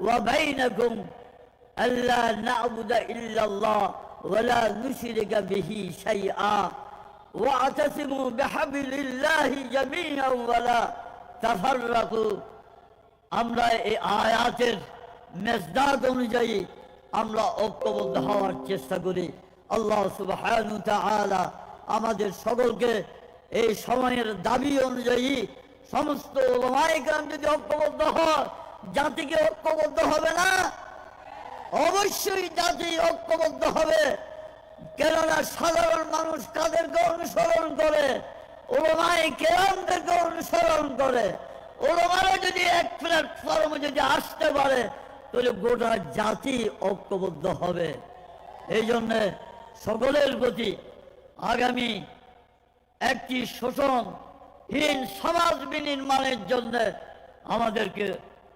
وبينكم ألا نعبد إلا الله ولا نشرك به شيئا واعتصموا بحبل الله جميعا ولا تفرقوا আমরা এই আয়াতের মেজদাদ অনুযায়ী আমরা ঐক্যবদ্ধ হওয়ার চেষ্টা করি আল্লাহ সুবহানাহু তাআলা আমাদের সকলকে এই সময়ের দাবি অনুযায়ী সমস্ত ওলামায়ে কেরাম যদি ঐক্যবদ্ধ হয় জাতিকে ঐক্যবদ্ধ হবে না? অবশ্যই জাতি ঐক্যবদ্ধ হবে। কেননা সাধারণ মানুষ কাদেরকে অনুসরণ করে? ওলমায় কেরামদেরকে অনুসরণ করে। ওলমারা যদি এক প্ল্যাটফর্মে যদি আসতে পারে, তাহলে গোটা জাতি ঐক্যবদ্ধ হবে। এই জন্যে সকলের প্রতি আগামী একটি শোষণহীন সমাজ বিনির্মাণের জন্য আমাদেরকে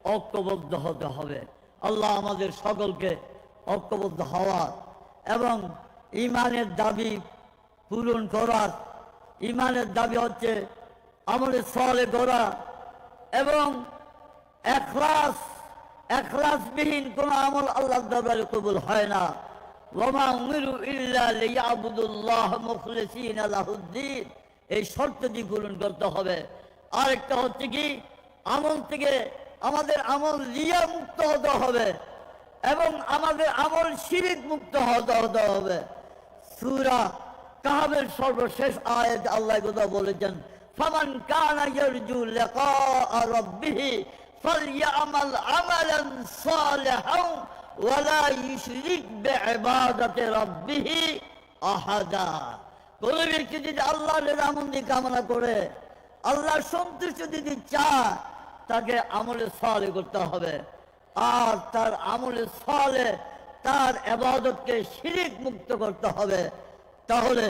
ঐক্যবদ্ধ হতে হবে। আল্লাহ আমাদের সকলকে ঐক্যবদ্ধ হওয়ার এবং ইমানের দাবি পূরণ করার। ইমানের দাবি হচ্ছে আমাদের সলে করা এবং এখলাস, এখলাসবিহীন কোনো আমল আল্লাহ দরবারে কবুল হয় না। ওমা উমিরু ইল্লা লিয়াবুদুল্লাহ মুখলিসিন আলাহুদ্দিন এই শর্তটি পূরণ করতে হবে। আরেকটা হচ্ছে কি? আমল থেকে আমাদের আমল লিয়া মুক্ত হতে হবে এবং আমাদের আমল শিরিক মুক্ত হতে হতে হবে। সুরা কাহাবের সর্বশেষ আয়াত আল্লাহ কথা বলেছেন, ফামান কানা ইয়ারজু লিকা রাব্বিহি ফালইআমাল আমালান সালিহান ওয়ালা ইউশরিক বিইবাদাতি রাব্বিহি আহাদা। কোন ব্যক্তি যদি আল্লাহর রামন্দি কামনা করে, আল্লাহর সন্তুষ্ট যদি চায় তাকে আমলে সালে করতে হবে। আর তার আমলে সালে তার এবাদতকে শিরিক মুক্ত করতে হবে। তাহলে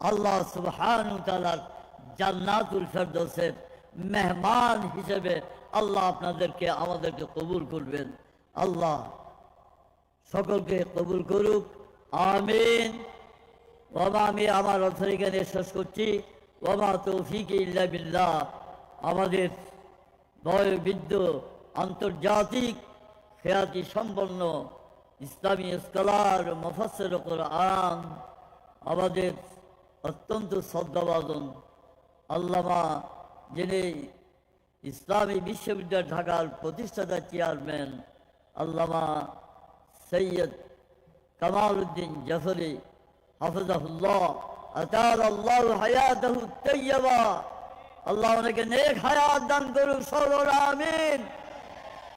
আল্লাহ সুবহানু তাআলার জান্নাতুল ফেরদৌসের মেহমান হিসেবে আল্লাহ আপনাদেরকে, আমাদেরকে কবুল করবেন। আল্লাহ সকলকে কবুল করুক। আমিন। বাবা আমি আমার এখানে শেষ করছি। বাবা তৌফিক ইল্লা বিল্লাহ। আমাদের বয়বৃদ্ধ আন্তর্জাতিক খ্যাতি সম্পন্ন ইসলামী স্কলার মফসর কোরআন, আমাদের অত্যন্ত শ্রদ্ধাবাদন আল্লামা যিনি ইসলামী বিশ্ববিদ্যালয় ঢাকার প্রতিষ্ঠাতা চেয়ারম্যান আল্লামা সৈয়দ কামাল উদ্দিন জাফরি হাফিজাহুল্লাহ আতার আল্লাহ তৈয়বা আল্লাহ ওনাকে নেক হায়াত দান করুক সরর আমিন।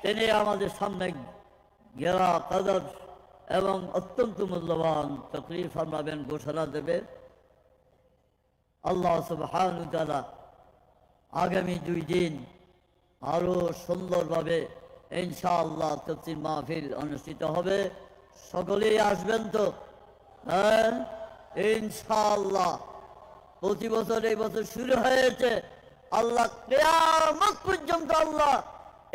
তিনি আমাদের সামনে গেরা কাদর এবং অত্যন্ত মূল্যবান তকরির ফরমাবেন, ঘোষণা দেবে। আল্লাহ সুবহান তাআলা আগামী দুই দিন আরও সুন্দরভাবে ইনশাআল্লাহ তফসির মাহফিল অনুষ্ঠিত হবে। সকলেই আসবেন তো? হ্যাঁ? ইনশাআল্লাহ। প্রতি বছর এই বছর শুরু হয়েছে। আল্লাহ কেয়ামত পর্যন্ত আল্লাহ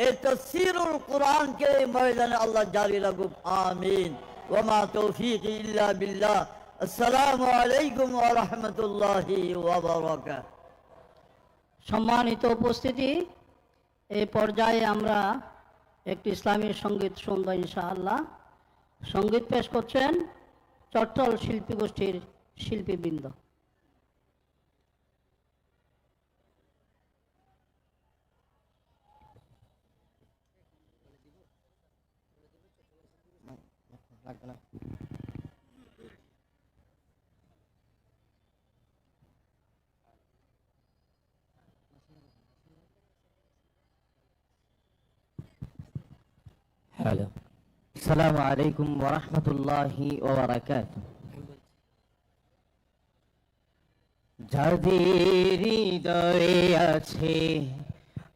এই তফসিরুল কোরআনকে এই ময়দানে আল্লাহ জারি রাখুক। আমিন। ওমা তৌফিক ইল্লা বিল্লাহ। আসসালামু আলাইকুম ওয়া রাহমাতুল্লাহি ওয়া বারাকাতুহু। সম্মানিত উপস্থিতি এই পর্যায়ে আমরা একটি ইসলামী সংগীত শুনব ইনশাআল্লাহ। সংগীত পেশ করছেন চট্টল শিল্পী গোষ্ঠীর শিল্পীবৃন্দ। হ্যালো আসসালামু আলাইকুম ওরহমতুল্লাহি ওবরাকাতুহ যাদের হৃদয়ে আছে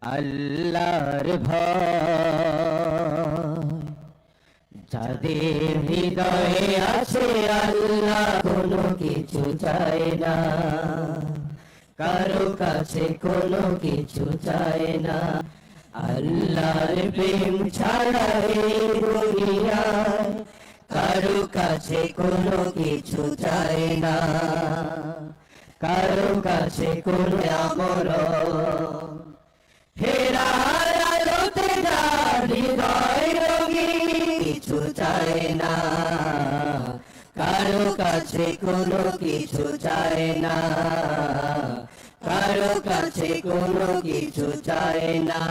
আল্লাহর ভয় যাদের হৃদয়ে আছে আল্লাহ, কোনো কিছু চায় না। কারও কাছে কোনো কিছু চায় না। আল্লাহর প্রেম ছাড়া কারও কাছে কোনো কিছু চায় না। কারও কাছে কোনো আমর ফেরার আলোতে যার চায় না। কারও কাছে কোনো কিছু চায় না। কারও কাছে কোনো কিছু চায় না।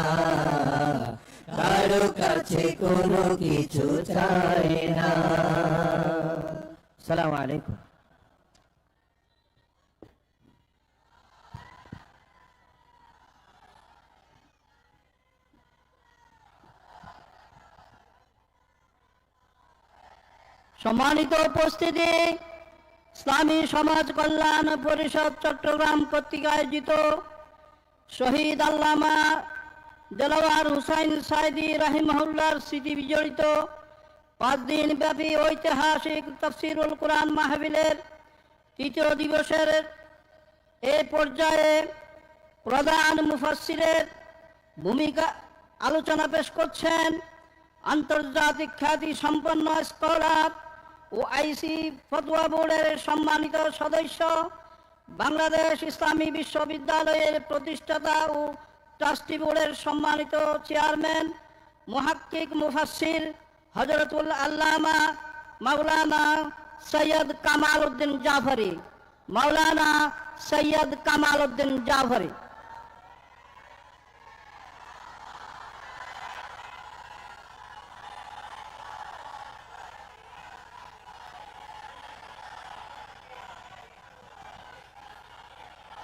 কারও কাছে কোনো কিছু চায় না। সালাম আলাইকুম। সম্মানিত উপস্থিতি, ইসলামী সমাজ কল্যাণ পরিষদ চট্টগ্রাম কর্তৃক আয়োজিত শহীদ আল্লামা দেলাওয়ার হুসাইন সাইদি রাহিমহুল্লার স্মৃতি বিজড়িত পাঁচ দিন ব্যাপী ঐতিহাসিক তফসিরুল কোরআন মাহবিলের তৃতীয় দিবসের এ পর্যায়ে প্রধান মুফাসসিরের ভূমিকা আলোচনা পেশ করছেন আন্তর্জাতিক খ্যাতি সম্পন্ন স্কলার ও আইসি ফতোয়া বোর্ডের সম্মানিত সদস্য, বাংলাদেশ ইসলামী বিশ্ববিদ্যালয়ের প্রতিষ্ঠাতা ও ট্রাস্টি বোর্ডের সম্মানিত চেয়ারম্যান, মুহাক্কিক মুফাসসির হজরতুল আল্লামা মাওলানা সৈয়দ কামাল উদ্দিন জাফরি। মাওলানা সৈয়দ কামাল উদ্দিন জাফরি।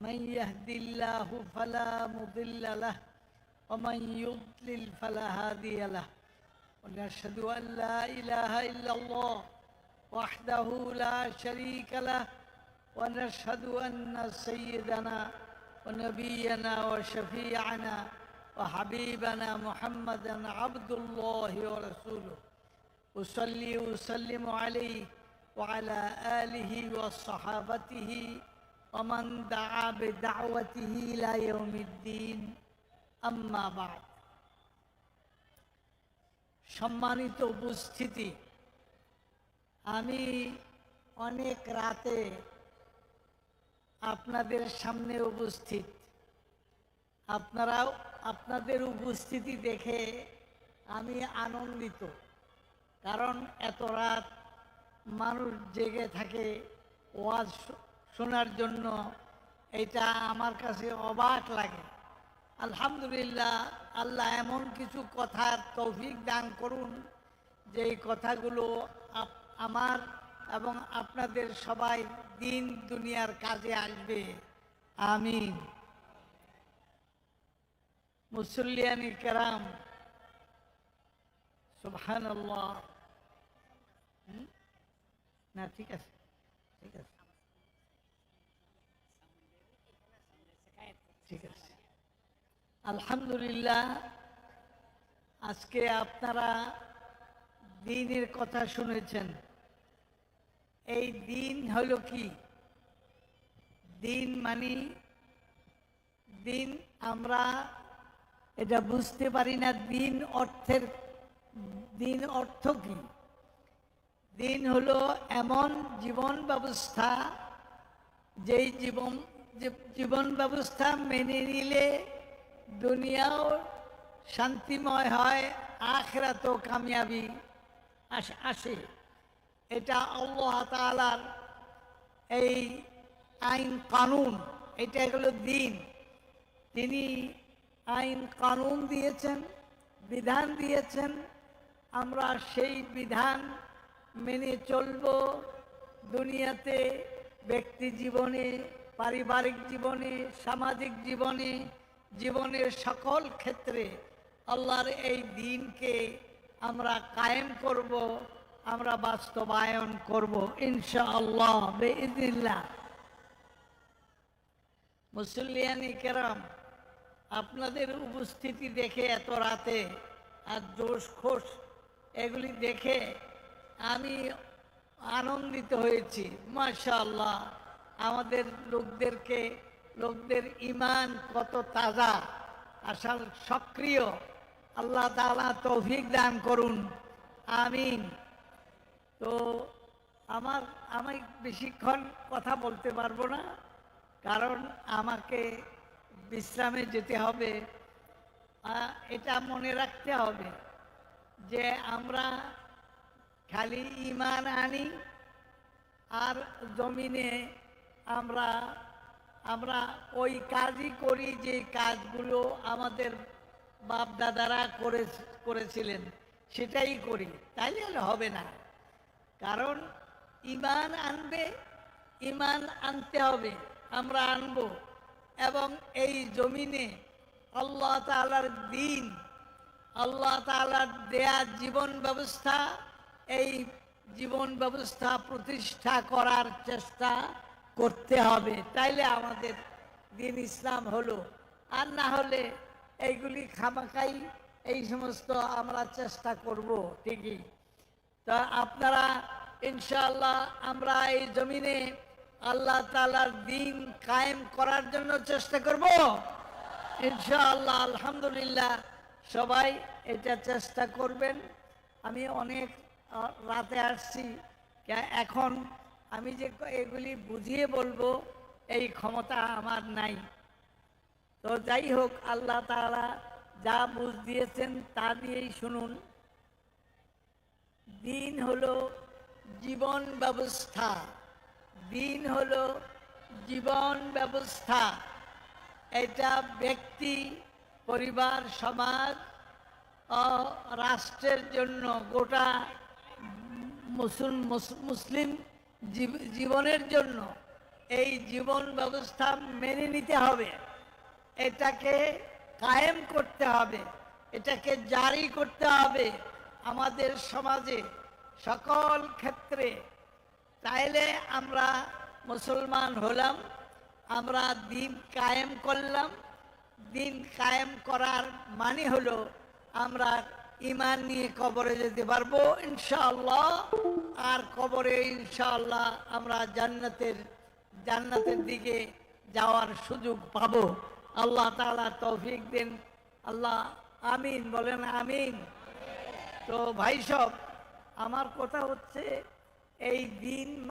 من يهد الله فلا مضل له ومن يضلل فلا هادي له. ونشهد أن لا إله إلا الله وحده لا شريك له ونشهد أن سيدنا ونبينا وشفيعنا وحبيبنا محمدا عبد الله ورسوله. أصلي وسلم عليه وعلى آله وصحابته ومن دعا بدعوته إلى يوم الدين أما بعد সম্মানিত উপস্থিতি আমি অনেক রাতে আপনাদের সামনে উপস্থিত আপনারাও আপনাদের উপস্থিতি দেখে আমি আনন্দিত কারণ এত রাত মানুষ জেগে থাকে ওয়াজ শো- শোনার জন্য এটা আমার কাছে অবাক লাগে। আলহামদুলিল্লাহ, আল্লাহ এমন কিছু কথার তৌফিক দান করুন, যে এই কথাগুলো আমার এবং আপনাদের সবাই দিন দুনিয়ার কাজে আসবে। আমি মুসল্লিয়ানি কেরাম সুবহান না, ঠিক আছে ঠিক আছে। ঠিক আছে। আলহামদুলিল্লাহ, আজকে আপনারা দিনের কথা শুনেছেন। এই দিন হলো কি? দিন মানে দিন আমরা এটা বুঝতে পারি না, দিন অর্থের, দিন অর্থ কি? দিন হলো এমন জীবন ব্যবস্থা, যেই জীবন জীবন ব্যবস্থা মেনে নিলে দুনিয়াও শান্তিময় হয়, আখরাতেও কামিয়াবি আস- এটা আল্লাহ তাআলার এই আইন কানুন এটা হলো দিন। তিনি আইন কানুন দিয়েছেন, বিধান দিয়েছেন। আমরা সেই বিধান মেনে চলব দুনিয়াতে ব্যক্তি জীবনে পারিবারিক জীবনে, সামাজিক জীবনে, জীবনের সকল ক্ষেত্রে আল্লাহর এই দিনকে আমরা কায়েম করব, আমরা বাস্তবায়ন করব, ইনশাআল্লাহ বেইদিল্লাহ মুসল্লিয়ানি কেরাম, আপনাদের উপস্থিতি দেখে এত রাতে আর জোশ খোশ, এগুলি দেখে আমি আনন্দিত হয়েছি, মাশাআল্লাহ। আমাদের লোকদেরকে, লোকদের ইমান কত তাজা, আসল সক্রিয়। আল্লাহ তাআলা তৌফিক দান করুন। আমিন। তো আমার, আমি বেশিক্ষণ কথা বলতে পারব না, কারণ আমাকে বিশ্রামে যেতে হবে। এটা মনে রাখতে হবে যে আমরা খালি ইমান আনি আর জমিনে আমরা আমরা ওই কাজই করি যে কাজগুলো আমাদের বাপ দাদারা করে, করেছিলেন, সেটাই করি। তাইলে হবে না। কারণ ইমান আনবে, ইমান আনতে হবে, আমরা আনব। এবং এই জমিনে আল্লাহ তাআলার দিন, আল্লাহ তাআলার দেয়া জীবন ব্যবস্থা, এই জীবন ব্যবস্থা প্রতিষ্ঠা করার চেষ্টা করতে হবে। তাইলে আমাদের দিন ইসলাম হলো। আর না হলে এইগুলি খামাখাই, এই সমস্ত আমরা চেষ্টা করব ঠিকই। তা আপনারা, ইনশাআল্লাহ আমরা এই জমিনে আল্লাহ তাআলার দিন কায়েম করার জন্য চেষ্টা করব। ইনশাআল্লাহ, আলহামদুলিল্লাহ সবাই এটা চেষ্টা করবেন। আমি অনেক রাতে আসছি। এখন আমি যে এগুলি বুঝিয়ে বলব, এই ক্ষমতা আমার নাই। তো যাই হোক, আল্লাহ তাআলা যা বুঝ দিয়েছেন তা দিয়েই শুনুন। দিন হলো জীবন ব্যবস্থা। দিন হলো জীবন ব্যবস্থা। এটা ব্যক্তি, পরিবার, সমাজ ও রাষ্ট্রের জন্য গোটা মুসুল, মুস- মুসলিম জীবনের জন্য এই জীবন ব্যবস্থা মেনে নিতে হবে। এটাকে কায়েম করতে হবে, এটাকে জারি করতে হবে আমাদের সমাজে সকল ক্ষেত্রে। তাইলে আমরা মুসলমান হলাম, আমরা দিন কায়েম করলাম। দিন কায়েম করার মানে হলো আমরা ইমান নিয়ে কবরে যেতে পারব, ইনশাআল্লাহ। আর কবরে ইনশাআল্লাহ আমরা জান্নাতের জান্নাতের দিকে যাওয়ার সুযোগ পাব। আল্লাহ তাআলা তৌফিক দিন। আল্লাহ, আমিন, বলেন আমিন। তো ভাই সব, আমার কথা হচ্ছে, এই দিন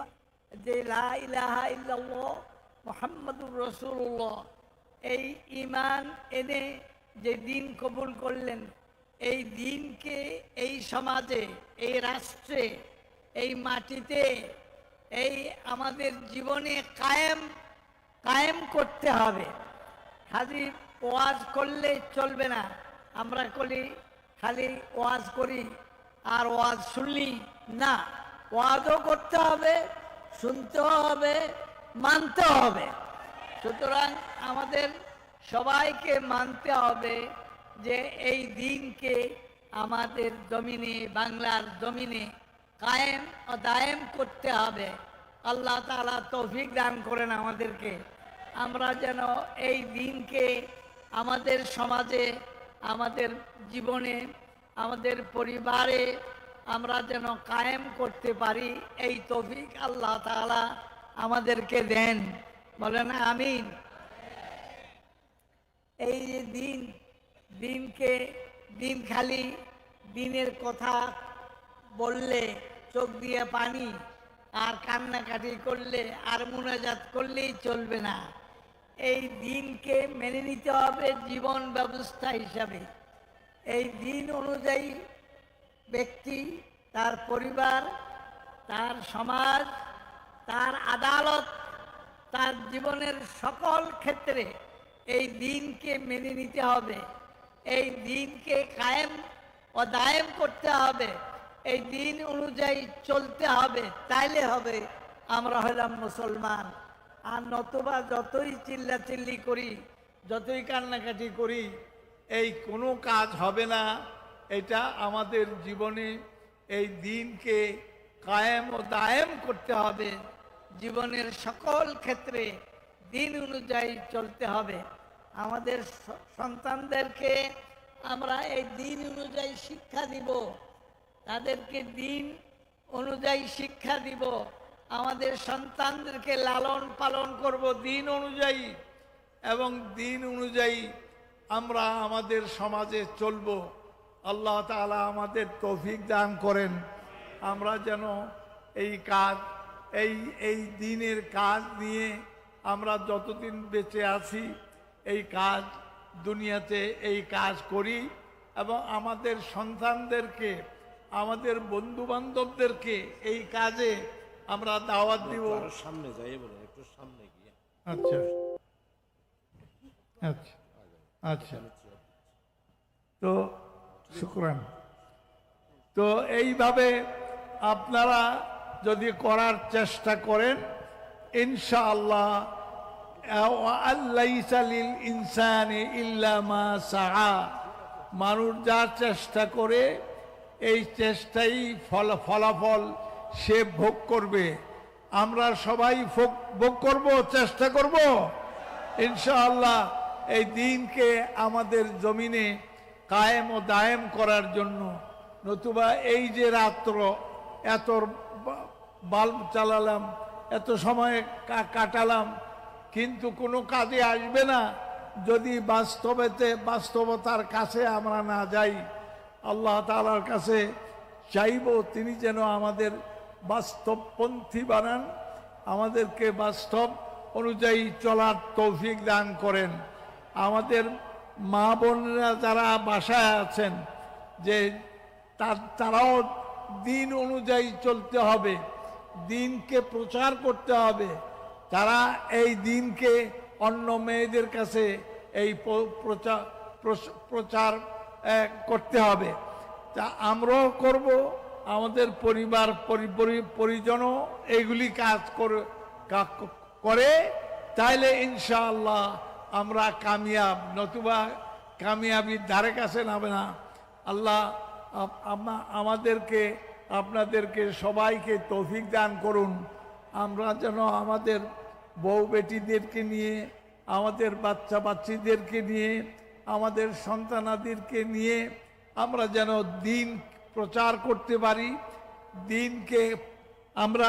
যে মুহাম্মাদুর রাসূলুল্লাহ, এই ঈমান এনে যে দিন কবুল করলেন এই দিনকে, এই সমাজে, এই রাষ্ট্রে, এই মাটিতে, এই আমাদের জীবনে কায়েম কায়েম করতে হবে। খালি ওয়াজ করলে চলবে না। আমরা করি খালি ওয়াজ করি আর ওয়াজ শুনলি না। ওয়াজও করতে হবে, শুনতে হবে, মানতে হবে। সুতরাং আমাদের সবাইকে মানতে হবে। যে এই দিনকে আমাদের জমিনে, বাংলার জমিনে কায়েম ও দায়েম করতে হবে। আল্লাহ তাআলা তৌফিক দান করেন আমাদেরকে। আমরা যেন এই দিনকে আমাদের সমাজে, আমাদের জীবনে, আমাদের পরিবারে আমরা যেন কায়েম করতে পারি, এই তৌফিক আল্লাহ তাআলা আমাদেরকে দেন। বলেন আমিন। এই যে দিন দিনকে দিন খালি দিনের কথা বললে চোখ দিয়ে পানি, আর কান্নাকাটি করলে আর মোনাজাত করলেই চলবে না। এই দিনকে মেনে নিতে হবে জীবন ব্যবস্থা হিসাবে। এই দিন অনুযায়ী ব্যক্তি, তার পরিবার, তার সমাজ, তার আদালত, তার জীবনের সকল ক্ষেত্রে এই দিনকে মেনে নিতে হবে। এই দিনকে কায়েম ও দায়েম করতে হবে। এই দিন অনুযায়ী চলতে হবে, তাইলে হবে আমরা হলাম মুসলমান। আর নতুবা যতই চিল্লাচিল্লি করি, যতই কান্নাকাটি করি, এই কোনো কাজ হবে না। এটা আমাদের জীবনে এই দিনকে কায়েম ও দায়েম করতে হবে। জীবনের সকল ক্ষেত্রে দিন অনুযায়ী চলতে হবে। আমাদের সন্তানদেরকে আমরা এই দিন অনুযায়ী শিক্ষা দিব। তাদেরকে দিন অনুযায়ী শিক্ষা দিব। আমাদের সন্তানদেরকে লালন পালন করব দিন অনুযায়ী এবং দিন অনুযায়ী আমরা আমাদের সমাজে চলব। আল্লাহ তাআলা আমাদের তৌফিক দান করেন। আমরা যেন এই কাজ, এই এই দিনের কাজ নিয়ে আমরা যতদিন বেঁচে আছি এই কাজ দুনিয়াতে এই কাজ করি এবং আমাদের সন্তানদেরকে আমাদের বন্ধু বান্ধবদেরকে এই কাজে আমরা দাওয়াত দিব। সামনে যাই বলে একটু সামনে গিয়ে। আচ্ছা। আচ্ছা। আচ্ছা। তো শুক্রান। তো এইভাবে আপনারা যদি করার চেষ্টা করেন ইনশাআল্লাহ ইল্লামা সাহা মানুষ যা চেষ্টা করে, এই চেষ্টাই ফল, ফলাফল সে ভোগ করবে। আমরা সবাই ভোগ করব, চেষ্টা করব? ইনশাআল্লাহ এই দিনকে আমাদের জমিনে কায়েম ও দায়েম করার জন্য, নতুবা এই যে রাত্র, এত বাল্ব চালালাম, এত সময় কাটালাম কিন্তু কোনো কাজে আসবে না। যদি বাস্তবেতে বাস্তবতার কাছে আমরা না যাই, আল্লাহ তাআলার কাছে চাইব তিনি যেন আমাদের বাস্তবপন্থী বানান, আমাদেরকে বাস্তব অনুযায়ী চলার তৌফিক দান করেন। আমাদের মা বোনেরা যারা বাসায় আছেন, যে তারাও দিন অনুযায়ী চলতে হবে, দিনকে প্রচার করতে হবে। তারা এই দিনকে অন্য মেয়েদের কাছে এই প্রচার প্রচার করতে হবে। তা আমরাও করব, আমাদের পরিবার, পরি- পরি- পরিজনও এইগুলি কাজ করে তাইলে ইনশাআল্লাহ আমরা কামিয়াব, নতুবা কামিয়াবির ধারে কাছে নামে না। আল্লাহ আমাদেরকে, আপনাদেরকে সবাইকে তৌফিক দান করুন। আমরা যেন আমাদের বউ বেটিদেরকে নিয়ে, আমাদের বাচ্চা বাচ্চিদেরকে নিয়ে, আমাদের সন্তানাদেরকে নিয়ে আমরা যেন দিন প্রচার করতে পারি, দিনকে আমরা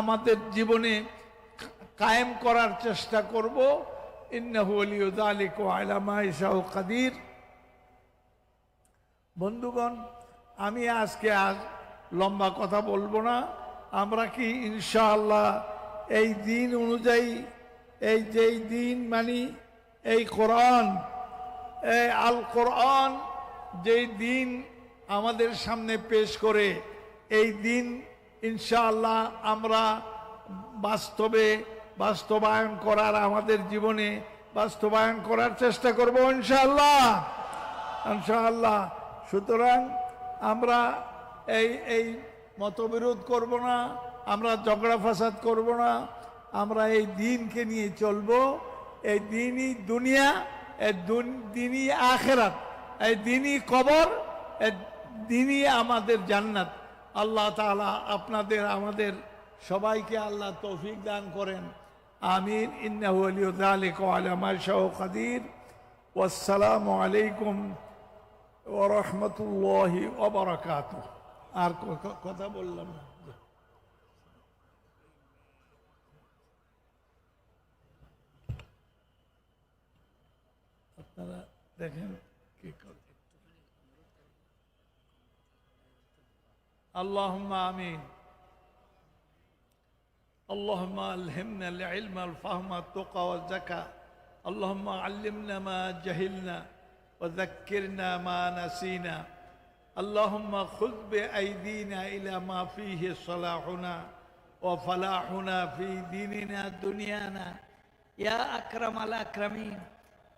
আমাদের জীবনে কায়েম করার চেষ্টা করব। ইন্নাহু আলিয়ু যালিকা ওয়া আলা মা ইয়াশাউ কাদির। বন্ধুগণ, আমি আজকে আজ লম্বা কথা বলব না। আমরা কি ইনশাআল্লাহ এই দিন অনুযায়ী, এই যেই দিন মানি, এই কোরআন, এই আল কোরআন যেই দিন আমাদের সামনে পেশ করে, এই দিন ইনশাআল্লাহ আমরা বাস্তবে বাস্তবায়ন করার, আমাদের জীবনে বাস্তবায়ন করার চেষ্টা করব ইনশাআল্লাহ। ইনশাআল্লাহ। সুতরাং আমরা এই এই মতবিরোধ করব না। আমরা ঝগড়া ফাসাদ করব না, আমরা এই দিনকে নিয়ে চলব, এই দিনই দুনিয়া দিনই আখেরাত, এই দিনই কবর দিনই আমাদের জান্নাত। আল্লাহ তাআলা আপনাদের, আমাদের সবাইকে আল্লাহ তৌফিক দান করেন। আমিন। ইন্নাহু আলিয়ু যালিকা ওয়া আলা মা শাও কাদির। ওয়াসসালামু আলাইকুম ওরহমতুল্লাহি অবরাকাত আর ক- ক- কথা বললাম না। আপনারা দেখেন কি করে اللهم آمين اللهم ألهمنا العلم الفهم التقى والزكاة اللهم علمنا ما جهلنا وذكرنا ما نسينا اللهم خذ بأيدينا إلى ما فيه صلاحنا وفلاحنا في ديننا دنيانا ইয়া আকরাম আল আকরামিন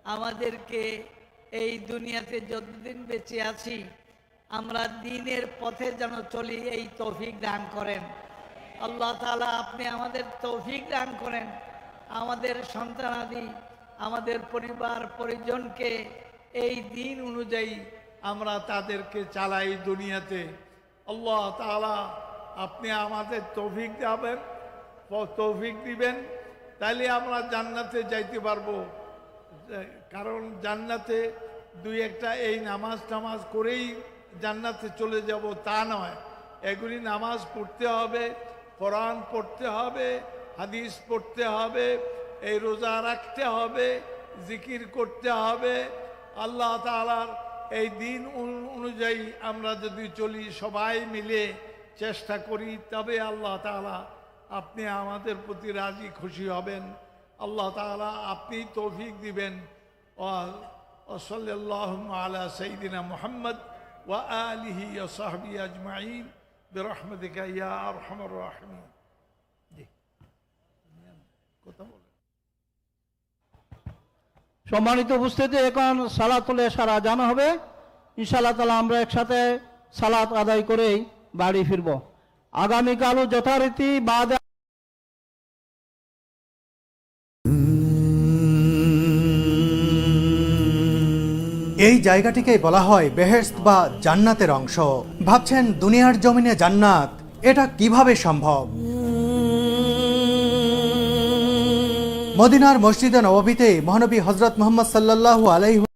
আমাদেরকে এই দুনিয়াতে যতদিন বেঁচে আছি, আমরা দিনের পথে যেন চলি, এই তৌফিক দান করেন। আল্লাহ তাআলা আপনি আমাদের তৌফিক দান করেন। আমাদের সন্তানাদি আমাদের পরিবার, পরিজনকে এই দিন অনুযায়ী আমরা তাদেরকে চালাই দুনিয়াতে। আল্লাহ তাআলা আপনি আমাদের তৌফিক দেবেন, তৌফিক দিবেন, তাইলে আমরা জান্নাতে যাইতে পারব। কারণ জান্নাতে দুই একটা এই নামাজ টামাজ করেই জান্নাতে চলে যাব তা নয়। এগুলি নামাজ পড়তে হবে, কোরআন পড়তে হবে, হাদিস পড়তে হবে, এই রোজা রাখতে হবে, জিকির করতে হবে। আল্লাহ তাআলার এই দিন অনু- অনুযায়ী আমরা যদি চলি সবাই মিলে চেষ্টা করি, তবে আল্লাহ তাআলা আপনি আমাদের প্রতি রাজি খুশি হবেন। আল্লাহ তালা আপনি তৌফিক দিবেন। আলা সঈদিনা মোহাম্মদ আজমাইন। সম্মানিত উপস্থিতি, এখন সালাত হলে সারা জানা হবে। ইনশাআল্লাহ তালা আমরা একসাথে সালাত আদায় করেই বাড়ি ফিরব। আগামীকালও যথারীতি বাদ এই জায়গাটিকেই বলা হয় বেহেস্ত বা জান্নাতের অংশ। ভাবছেন দুনিয়ার জমিনে জান্নাত, এটা কীভাবে সম্ভব? মদিনার মসজিদে নবাবিতে মহানবী হজরত মোহাম্মদ সাল্লাল্লাহু আলাইহি